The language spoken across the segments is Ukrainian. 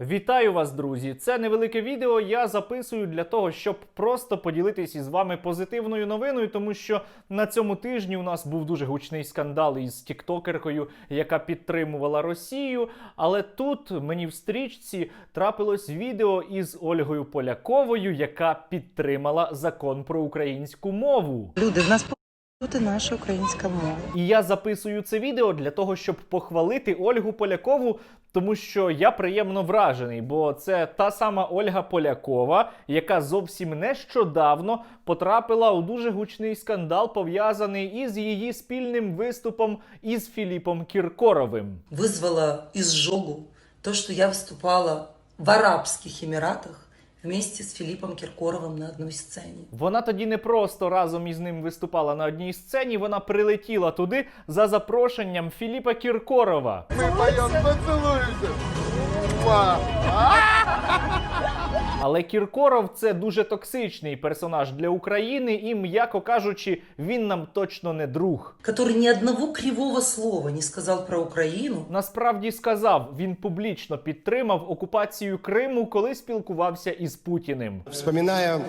Вітаю вас, друзі! Це невелике відео. Я записую для того, щоб просто поділитися із вами позитивною новиною, тому що на цьому тижні у нас був дуже гучний скандал із тіктокеркою, яка підтримувала Росію. Але тут мені в стрічці трапилось відео із Ольгою Поляковою, яка підтримала закон про українську мову. Люди, в нас бути наша українська мова. І я записую це відео для того, щоб похвалити Ольгу Полякову, тому що я приємно вражений, бо це та сама Ольга Полякова, яка зовсім нещодавно потрапила у дуже гучний скандал, пов'язаний із її спільним виступом із Філіпом Кіркоровим. Вызвало изжогу то, что я выступала в Арабских Эмиратах вместе с Филиппом Киркоровым на одной сцене. Вона тоді не просто разом із ним виступала на одній сцені, вона прилетіла туди за запрошенням Філіпа Кіркорова. Ми поем поцелуемся. Але Кіркоров це дуже токсичний персонаж для України, і, м'яко кажучи, він нам точно не друг. Который ни одного кривого слова не сказал про Украину. Насправді сказав, він публічно підтримав окупацію Криму, коли спілкувався із Путіним. Вспоминая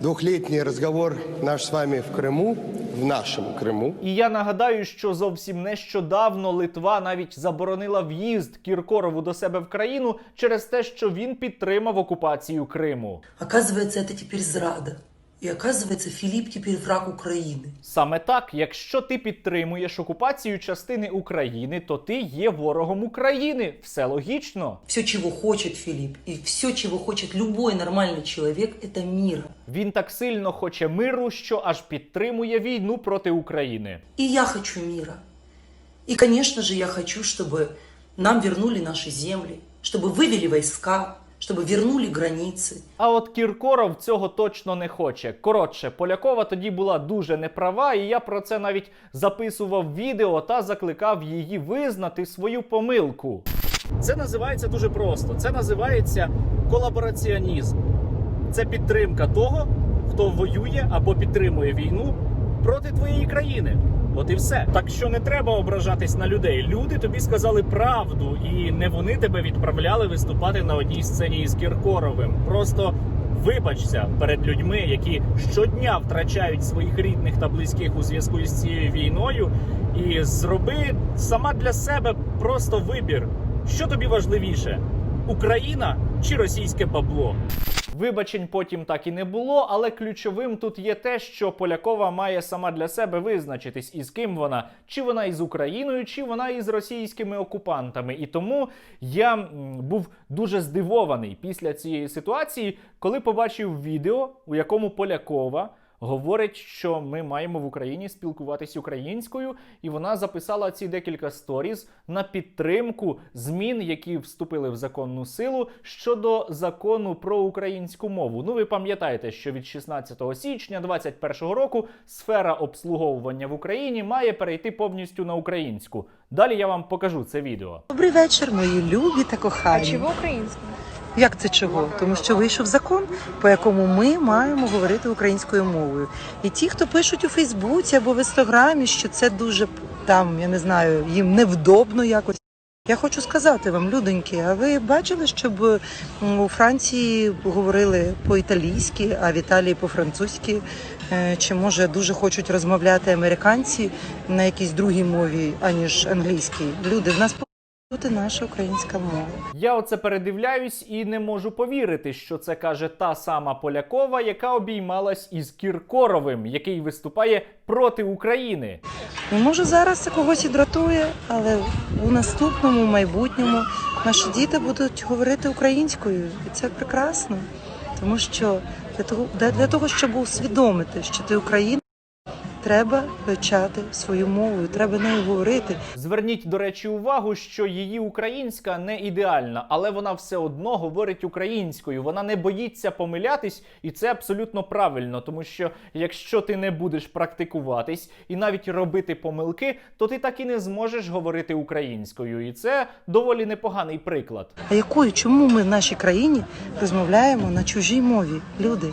двухлетний разговор наш с вами в Крыму, в нашем Крыму, І я нагадаю, що зовсім нещодавно Литва навіть заборонила в'їзд Кіркорову до себе в країну через те, що він підтримав окупацію Криму. Оказывается, это теперь зрада. И оказывается, Филипп теперь враг Украины. Саме так, якщо ти підтримуєш окупацію частини України, то ти є ворогом України. Все логічно. Все, чего хочет Филипп, и все, чего хочет любой нормальный человек, это мира. Він так сильно хоче миру, що аж підтримує війну проти України. И я хочу мира. И, конечно же, я хочу, чтобы нам вернули наши земли, чтобы вывели войска, чтобы вернули границы. А от Кіркоров цього точно не хоче. Коротше, Полякова тоді була дуже неправа, і я про це навіть записував відео та закликав її визнати свою помилку. Це називається дуже просто. Це називається колабораціонізм. Це підтримка того, хто воює або підтримує війну проти твоєї країни. От і все. Так що не треба ображатись на людей. Люди тобі сказали правду, і не вони тебе відправляли виступати на одній сцені із Кіркоровим. Просто вибачся перед людьми, які щодня втрачають своїх рідних та близьких у зв'язку із цією війною, і зроби сама для себе просто вибір, що тобі важливіше: Україна чи російське бабло. Вибачень потім так і не було, але ключовим тут є те, що Полякова має сама для себе визначитись, із ким вона, чи вона із Україною, чи вона із російськими окупантами. І тому я був дуже здивований після цієї ситуації, коли побачив відео, у якому Полякова. Говорить, що ми маємо в Україні спілкуватись українською, і вона записала ці декілька сторіз на підтримку змін, які вступили в законну силу щодо закону про українську мову. Ну, ви пам'ятаєте, що від 16 січня 2021 року сфера обслуговування в Україні має перейти повністю на українську. Далі я вам покажу це відео. Добрий вечір, мої любі та А кохані. чого українською? Як це чого? Тому що вийшов закон, по якому ми маємо говорити українською мовою. І ті, хто пишуть у Фейсбуці або в інстаграмі, що це дуже там, я не знаю, їм невдобно якось. Я хочу сказати вам, людоньки, а ви бачили, щоб у Франції говорили по-італійськи, а в Італії по-французьки? Е, Чи може дуже хочуть розмовляти американці на якійсь другій мові, аніж англійській? Люди, в нас бути наша українська мова. Я оце передивляюсь і не можу повірити, що це каже та сама Полякова, яка обіймалась із Кіркоровим, який виступає проти України. Ну, може зараз це когось і дратує, але у наступному майбутньому наші діти будуть говорити українською, і це прекрасно. Тому що для того, для, для того щоб усвідомити, що ти Україна, треба вивчати свою мову, треба нею говорити. Зверніть, до речі, увагу, що її українська не ідеальна, але вона все одно говорить українською. Вона не боїться помилятись, і це абсолютно правильно, тому що якщо ти не будеш практикуватись і навіть робити помилки, то ти так і не зможеш говорити українською. І це доволі непоганий приклад. А якою, чому ми в нашій країні розмовляємо на чужій мові? Люди,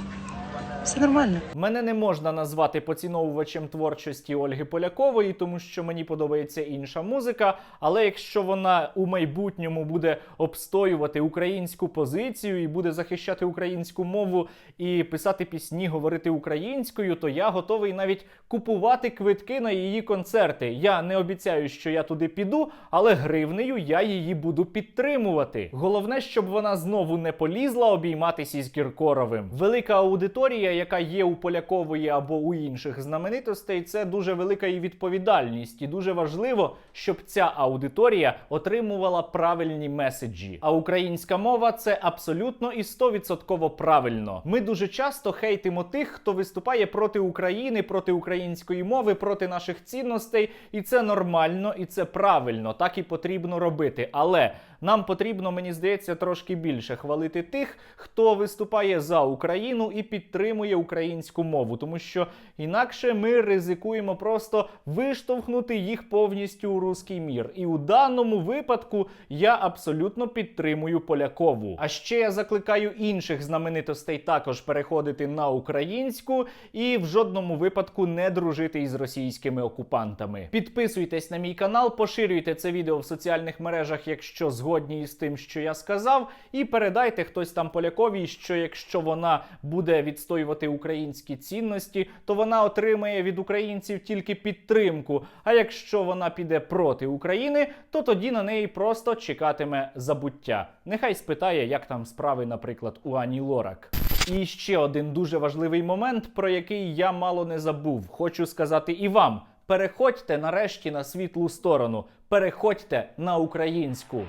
Все нормально. Мене не можна назвати поціновувачем творчості Ольги Полякової, тому що мені подобається інша музика. Але якщо вона у майбутньому буде обстоювати українську позицію і буде захищати українську мову і писати пісні, говорити українською, то я готовий навіть купувати квитки на її концерти. Я не обіцяю, що я туди піду, але гривнею я її буду підтримувати. Головне, щоб вона знову не полізла обійматися із Кіркоровим. Велика аудиторія, яка є у Полякової або у інших знаменитостей, це дуже велика і відповідальність, і дуже важливо, щоб ця аудиторія отримувала правильні меседжі. А українська мова це абсолютно і 100% правильно. Ми дуже часто хейтимо тих, хто виступає проти України, проти української мови, проти наших цінностей, і це нормально, і це правильно. Так і потрібно робити. Але нам потрібно, мені здається, трошки більше хвалити тих, хто виступає за Україну і підтримує українську мову, тому що інакше ми ризикуємо просто виштовхнути їх повністю у руський мір. І у даному випадку я абсолютно підтримую Полякову. А ще я закликаю інших знаменитостей також переходити на українську і в жодному випадку не дружити із російськими окупантами. Підписуйтесь на мій канал, поширюйте це відео в соціальних мережах, якщо згодні із тим, що я сказав, і передайте хтось там Поляковій, що якщо вона буде відстоювати українські цінності, то вона отримає від українців тільки підтримку. А якщо вона піде проти України, то тоді на неї просто чекатиме забуття. Нехай спитає, як там справи, наприклад, у Ані Лорак. І ще один дуже важливий момент, про який я мало не забув. Хочу сказати і вам: переходьте нарешті на світлу сторону, переходьте на українську.